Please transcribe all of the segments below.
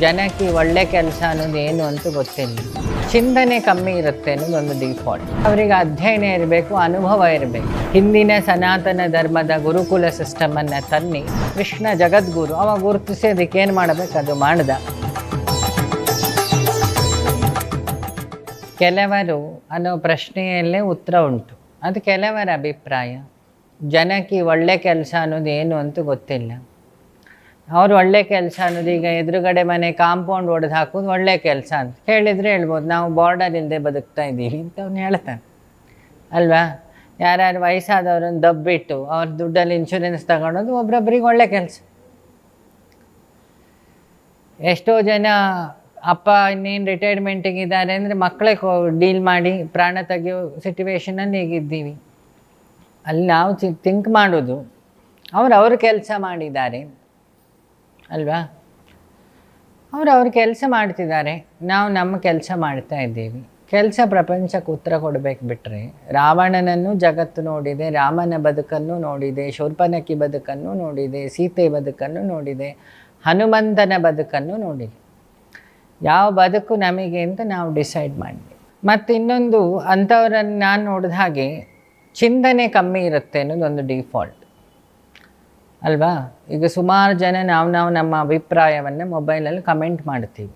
ಜನಕ್ಕೆ ಒಳ್ಳೆ ಕೆಲಸ ಅನ್ನೋದು ಏನು ಅಂತ ಗೊತ್ತಿಲ್ಲ. ಚಿಂತನೆ ಕಮ್ಮಿ ಇರುತ್ತೆ ಅನ್ನೋದು ಒಂದು ಡಿಫಾಲ್ಟ್ ಅವರಿಗೆ ಅಧ್ಯಯನ ಇರಬೇಕು, ಅನುಭವ ಇರಬೇಕು. ಹಿಂದಿನ ಸನಾತನ ಧರ್ಮದ ಗುರುಕುಲ ಸಿಸ್ಟಮನ್ನು ತನ್ನಿ ಕೃಷ್ಣ ಜಗದ್ಗುರು, ಅವ ಗುರುತಿಸಿ ಅದಕ್ಕೆ ಏನು ಮಾಡಬೇಕು? ಅದು ಮಾಡ್ದ. ಕೆಲವರು ಅನ್ನೋ ಪ್ರಶ್ನೆಯಲ್ಲೇ ಉತ್ತರ ಉಂಟು. ಅದು ಕೆಲವರ ಅಭಿಪ್ರಾಯ. ಜನಕ್ಕೆ ಒಳ್ಳೆ ಕೆಲಸ ಅನ್ನೋದು ಏನು ಅಂತ ಗೊತ್ತಿಲ್ಲ. ಅವ್ರು ಒಳ್ಳೆ ಕೆಲಸ ಅನ್ನೋದು ಈಗ ಎದುರುಗಡೆ ಮನೆ ಕಾಂಪೌಂಡ್ ಒಡೆದು ಹಾಕೋದು ಒಳ್ಳೆ ಕೆಲಸ ಅಂತ. ಹೇಳಿದರೆ ಹೇಳ್ಬೋದು, ನಾವು ಬಾರ್ಡರ್ ಇಲ್ಲದೆ ಬದುಕ್ತಾ ಇದ್ದೀವಿ ಅಂತ ಅವ್ನು ಹೇಳ್ತಾನೆ. ಅಲ್ವಾ? ಯಾರ್ಯಾರು ವಯಸ್ಸಾದವ್ರನ್ನ ದಬ್ಬಿಟ್ಟು ಅವ್ರ ದುಡ್ಡಲ್ಲಿ ಇನ್ಶೂರೆನ್ಸ್ ತಗೊಳೋದು ಒಬ್ರೊಬ್ರಿಗೆ ಒಳ್ಳೆ ಕೆಲಸ. ಎಷ್ಟೋ ಜನ ಅಪ್ಪ ಇನ್ನೇನು ರಿಟೈರ್ಮೆಂಟಿಗೆ ಇದ್ದಾರೆ ಅಂದರೆ ಮಕ್ಕಳೇ ಡೀಲ್ ಮಾಡಿ ಪ್ರಾಣ ತೆಗೆಯೋ ಸಿಟುವೇಶನಲ್ಲಿ ಈಗಿದ್ದೀವಿ ಅಲ್ಲಿ ನಾವು ಥಿಂಕ್ ಮಾಡೋದು ಅವ್ರು ಅವ್ರ ಕೆಲಸ ಮಾಡಿದ್ದಾರೆ. ಅಲ್ವಾ? ಅವರು ಅವ್ರ ಕೆಲಸ ಮಾಡ್ತಿದ್ದಾರೆ. ನಾವು ನಮ್ಮ ಕೆಲಸ ಮಾಡ್ತಾ ಇದ್ದೀವಿ. ಕೆಲಸ ಪ್ರಪಂಚಕ್ಕೆ ಉತ್ತರ ಕೊಡಬೇಕು ಬಿಟ್ಟರೆ ರಾವಣನನ್ನು ಜಗತ್ತು ನೋಡಿದೆ, ರಾಮನ ಬದುಕನ್ನು ನೋಡಿದೆ, ಶೋರ್ಪನಕ್ಕಿ ಬದುಕನ್ನು ನೋಡಿದೆ, ಸೀತೆ ಬದುಕನ್ನು ನೋಡಿದೆ, ಹನುಮಂತನ ಬದುಕನ್ನು ನೋಡಿದೆ. ಯಾವ ಬದುಕು ನಮಗೆ ಅಂತ ನಾವು ಡಿಸೈಡ್ ಮಾಡಿದ್ವಿ. ಮತ್ತು ಇನ್ನೊಂದು, ಅಂಥವ್ರನ್ನು ನಾನು ನೋಡಿದ ಹಾಗೆ, ಚಿಂತನೆ ಕಮ್ಮಿ ಇರುತ್ತೆ ಅನ್ನೋದೊಂದು ಡಿಫಾಲ್ಟ್ ಅಲ್ವಾ? ಈಗ ಸುಮಾರು ಜನ ನಾವು ನಾವು ನಮ್ಮ ಅಭಿಪ್ರಾಯವನ್ನು ಮೊಬೈಲಲ್ಲಿ ಕಮೆಂಟ್ ಮಾಡ್ತೀವಿ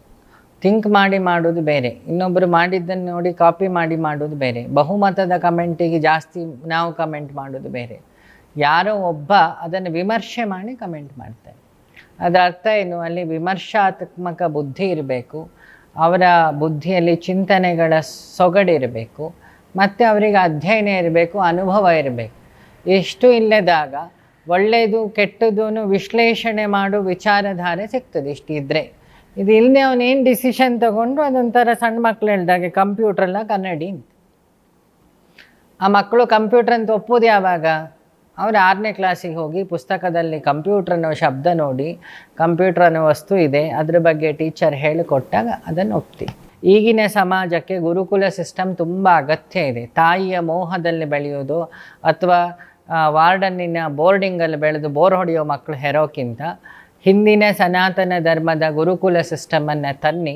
ಥಿಂಕ್ ಮಾಡಿ ಮಾಡೋದು ಬೇರೆ. ಇನ್ನೊಬ್ಬರು ಮಾಡಿದ್ದನ್ನು ನೋಡಿ ಕಾಪಿ ಮಾಡಿ ಮಾಡೋದು ಬೇರೆ. ಬಹುಮತದ ಕಮೆಂಟಿಗೆ ಜಾಸ್ತಿ ನಾವು ಕಮೆಂಟ್ ಮಾಡೋದು ಬೇರೆ. ಯಾರೋ ಒಬ್ಬ ಅದನ್ನು ವಿಮರ್ಶೆ ಮಾಡಿ ಕಮೆಂಟ್ ಮಾಡ್ತಾರೆ. ಅದರ ಅರ್ಥ ಏನು? ಅಲ್ಲಿ ವಿಮರ್ಶಾತ್ಮಕ ಬುದ್ಧಿ ಇರಬೇಕು. ಅವರ ಬುದ್ಧಿಯಲ್ಲಿ ಚಿಂತನೆಗಳ ಸೊಗಡಿರಬೇಕು ಮತ್ತು ಅವರಿಗೆ ಅಧ್ಯಯನ ಇರಬೇಕು, ಅನುಭವ ಇರಬೇಕು. ಎಷ್ಟು ಇಲ್ಲದಾಗ ಒಳ್ಳೆಯದು ಕೆಟ್ಟದ್ದು ವಿಶ್ಲೇಷಣೆ ಮಾಡೋ ವಿಚಾರಧಾರೆ ಸಿಗ್ತದೆ ಇಷ್ಟಿದ್ರೆ ಇದು ಇಲ್ಲದೆ ಅವನೇನು ಡಿಸಿಷನ್ ತಗೊಂಡು ಅದೊಂಥರ ಸಣ್ಣ ಮಕ್ಳು ಹೇಳ್ದಾಗೆ ಕಂಪ್ಯೂಟ್ರಲ್ಲ ಕನ್ನಡಿ. ಆ ಮಕ್ಕಳು ಕಂಪ್ಯೂಟರ್ ಅಂತ ಒಪ್ಪೋದು ಯಾವಾಗ? ಅವ್ರು ಆರನೇ ಕ್ಲಾಸಿಗೆ ಹೋಗಿ ಪುಸ್ತಕದಲ್ಲಿ ಕಂಪ್ಯೂಟರ್ ಅನ್ನೋ ಶಬ್ದ ನೋಡಿ ಕಂಪ್ಯೂಟರ್ ಅನ್ನೋ ವಸ್ತು ಇದೆ, ಅದ್ರ ಬಗ್ಗೆ ಟೀಚರ್ ಹೇಳಿಕೊಟ್ಟಾಗ ಅದನ್ನು ಒಪ್ತಿ. ಈಗಿನ ಸಮಾಜಕ್ಕೆ ಗುರುಕುಲ ಸಿಸ್ಟಮ್ ತುಂಬ ಅಗತ್ಯ ಇದೆ. ತಾಯಿಯ ಮೋಹದಲ್ಲಿ ಬೆಳೆಯೋದು ಅಥವಾ ವಾರ್ಡನ್ನಿನ ಬೋರ್ಡಿಂಗಲ್ಲಿ ಬೆಳೆದು ಬೋರ್ ಹೊಡೆಯೋ ಮಕ್ಕಳು ಹೆರೋಕ್ಕಿಂತ ಹಿಂದಿನ ಸನಾತನ ಧರ್ಮದ ಗುರುಕುಲ ಸಿಸ್ಟಮನ್ನು ತನ್ನಿ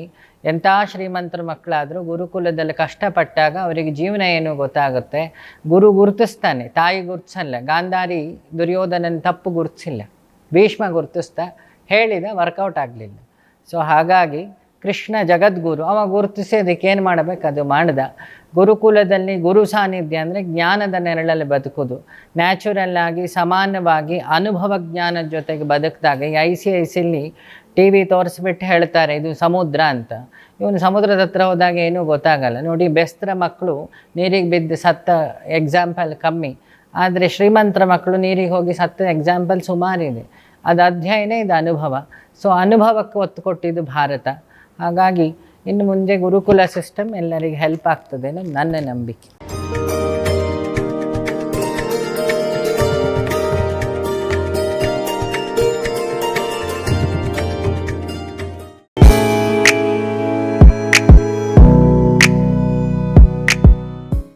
ಎಂಥ ಶ್ರೀಮಂತರ ಮಕ್ಕಳಾದರೂ ಗುರುಕುಲದಲ್ಲಿ ಕಷ್ಟಪಟ್ಟಾಗ ಅವರಿಗೆ ಜೀವನ ಏನು ಗೊತ್ತಾಗುತ್ತೆ? ಗುರು ಗುರುತಿಸ್ತಾನೆ, ತಾಯಿ ಗುರುತಿಸಲ್ಲ, ಗಾಂಧಾರಿ ದುರ್ಯೋಧನನ ತಪ್ಪು ಗುರುತಿಸಿಲ್ಲ, ಭೀಷ್ಮ ಗುರುತಿಸ್ತಾ ಹೇಳಿದ ವರ್ಕೌಟ್ ಆಗಲಿಲ್ಲ. ಸೊ ಹಾಗಾಗಿ ಕೃಷ್ಣ ಜಗದ್ಗುರು. ಅವ ಗುರುತಿಸಿ ಅದಕ್ಕೆ ಏನು ಮಾಡಬೇಕು? ಅದು ಮಾಡ್ದ. ಗುರುಕುಲದಲ್ಲಿ ಗುರು ಸಾನ್ನಿಧ್ಯ ಅಂದರೆ ಜ್ಞಾನದ ನೆರಳಲ್ಲಿ ಬದುಕೋದು. ನ್ಯಾಚುರಲ್ ಆಗಿ, ಸಮಾನವಾಗಿ, ಅನುಭವ ಜ್ಞಾನದ ಜೊತೆಗೆ ಬದುಕಿದಾಗ ಐ ಸಿ ಐ ಸಿಲಿ ಟಿ ವಿ ತೋರಿಸ್ಬಿಟ್ಟು ಹೇಳ್ತಾರೆ, ಇದು ಸಮುದ್ರ ಅಂತ. ಇವನು ಸಮುದ್ರದ ಹತ್ರ ಹೋದಾಗ ಏನೂ ಗೊತ್ತಾಗಲ್ಲ. ನೋಡಿ, ಬೆಸ್ತ್ರ ಮಕ್ಕಳು ನೀರಿಗೆ ಬಿದ್ದು ಸತ್ತ ಎಕ್ಸಾಂಪಲ್ ಕಮ್ಮಿ. ಆದರೆ ಶ್ರೀಮಂತರ ಮಕ್ಕಳು ನೀರಿಗೆ ಹೋಗಿ ಸತ್ತ ಎಕ್ಸಾಂಪಲ್ ಸುಮಾರಿದೆ. ಅದು ಅಧ್ಯಯನ ಇದು ಅನುಭವ. ಸೊ ಅನುಭವಕ್ಕೆ ಒತ್ತು ಕೊಟ್ಟಿದ್ದು ಭಾರತ. ಹಾಗಾಗಿ ಇನ್ನು ಮುಂದೆ ಗುರುಕುಲ ಸಿಸ್ಟಮ್ ಎಲ್ಲರಿಗೆ ಹೆಲ್ಪ್ ಆಗ್ತದೆ ಅನ್ನೋದು ನನ್ನ ನಂಬಿಕೆ.